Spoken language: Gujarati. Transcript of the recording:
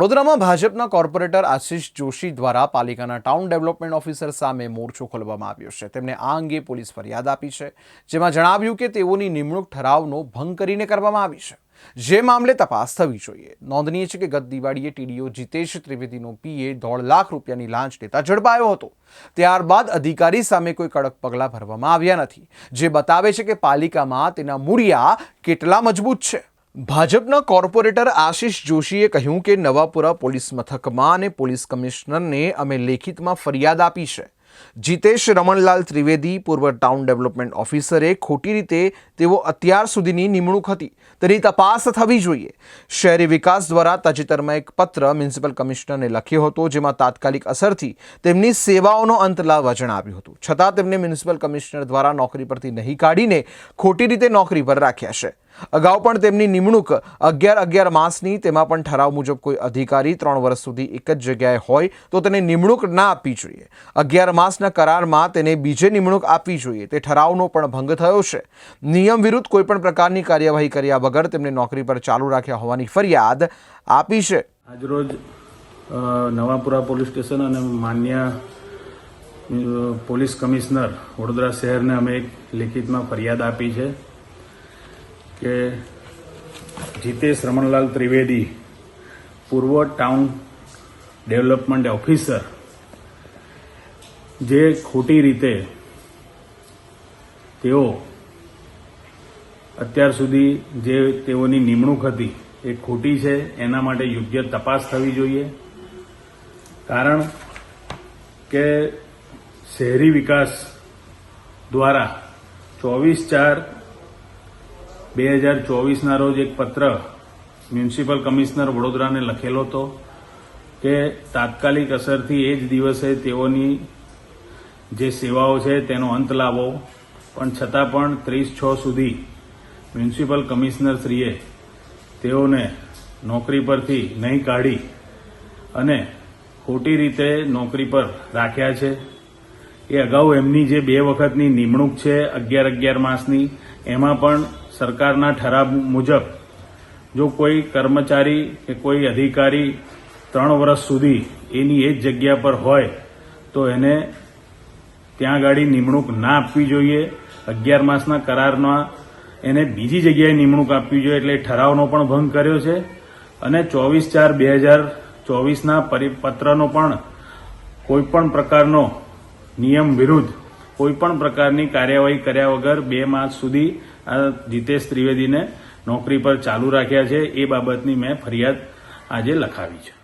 વડોદરામાં ભાજપના કોર્પોરેટર આશિષ જોશી દ્વારા પાલિકાના ટાઉન ડેવલપમેન્ટ ઓફિસર સામે મોરચો ખોલવામાં આવ્યો છે. તેમણે આ અંગે પોલીસ ફરિયાદ આપી છે, જેમાં જણાવ્યું કે તેઓની નિમણૂક ઠરાવનો ભંગ કરીને કરવામાં આવી છે. જે મામલે તપાસ થવી જોઈએ. નોંધનીય છે કે ગત દિવાળીએ ટીડીઓ જીતેશ ત્રિવેદીનો પીએ દોઢ લાખ રૂપિયાની લાંચ લેતા ઝડપાયો હતો. ત્યારબાદ અધિકારી સામે કોઈ કડક પગલાં ભરવામાં આવ્યા નથી, જે બતાવે છે કે પાલિકામાં તેના મૂળિયા કેટલા મજબૂત છે. ભાજપના કોર્પોરેટર આશિષ જોશીએ કહ્યું કે નવાપુરા પોલીસ મથકમાં અને પોલીસ કમિશનરને અમે લેખિતમાં ફરિયાદ આપી છે. જીતેશ રમણલાલ ત્રિવેદી પૂર્વ ટાઉન ડેવલપમેન્ટ ઓફિસરે ખોટી રીતે તેઓ અત્યાર સુધીની નિમણૂક હતી. તેની તપાસ થવી જોઈએ. શહેરી વિકાસ દ્વારા તાજેતરમાં એક પત્ર મ્યુનિસિપલ કમિશનરને લખ્યો હતો, જેમાં તાત્કાલિક અસરથી તેમની સેવાઓનો અંત લાવવા જણાવ્યું હતું. છતાં તેમને મ્યુનિસિપલ કમિશનર દ્વારા નોકરી પરથી નહીં કાઢીને ખોટી રીતે નોકરી પર રાખ્યા છે. અગાઉ પણ તેમની નિમણૂક અગિયાર અગિયાર માસની, તેમાં પણ ઠરાવ મુજબ કોઈ અધિકારી ત્રણ વર્ષ સુધી એક જ જગ્યાએ હોય તો તેને નિમણૂક ના આપવી જોઈએ. અગિયાર માસના કરારમાં તેને બીજે નિમણૂક આપવી જોઈએ. તે ઠરાવનો પણ ભંગ થયો છે. નિયમ વિરુદ્ધ કોઈપણ પ્રકારની કાર્યવાહી કર્યા વગર તેમને નોકરી પર ચાલુ રાખ્યા હોવાની ફરિયાદ આપી છે. આજરોજ નવાપુરા પોલીસ સ્ટેશન અને માન્ય પોલીસ કમિશનર વડોદરા શહેરને અમે એક લેખિતમાં ફરિયાદ આપી છે કે જીતેશ રમણલાલ ત્રિવેદી પૂર્વ ટાઉન ડેવલપમેન્ટ ઓફિસર જે ખોટી રીતે તેઓ અત્યાર સુધી જે તેઓની નિમણૂક હતી એ ખોટી છે, એના માટે યોગ્ય તપાસ થવી જોઈએ. કારણ કે શહેરી વિકાસ દ્વારા ચોવીસ ચાર બે હજાર ચોવીસના રોજ એક પત્ર મ્યુનિસિપલ કમિશનર વડોદરાને લખેલો હતો કે તાત્કાલિક અસરથી એ જ દિવસે તેઓની જે સેવાઓ છે તેનો અંત લાવો. પણ છતાં પણ ત્રીસ છ સુધી મ્યુનિસિપલ કમિશનરશ્રીએ તેઓને નોકરી પરથી નહીં કાઢી અને ખોટી રીતે નોકરી પર રાખ્યા છે. એ અગાઉ એમની જે બે વખતની નિમણૂક છે અગિયાર અગિયાર માસની, એમાં પણ સરકારના ઠરાવ મુજબ જો કોઈ કર્મચારી કે કોઈ અધિકારી ત્રણ વર્ષ સુધી એની એ જ જગ્યા પર હોય, તો એને ત્યાં ગાડી નિમણૂક ના આપવી જોઈએ. અગિયાર માસના કરારમાં એને બીજી જગ્યાએ નિમણૂક આપવી જોઈએ એટલે ઠરાવનો પણ ભંગ કર્યો છે. અને ચોવીસ ચાર બે હજાર ચોવીસના પરિપત્રનો પણ કોઈ પણ પ્રકારનો નિયમ વિરુદ્ધ કોઈ પણ પ્રકારની કાર્યવાહી કર્યા વગર બે માસ સુધી આ જીતેશ ત્રિવેદીને નોકરી પર ચાલુ રાખ્યા છે. એ બાબતની મેં ફરિયાદ આજે લખાવી છે.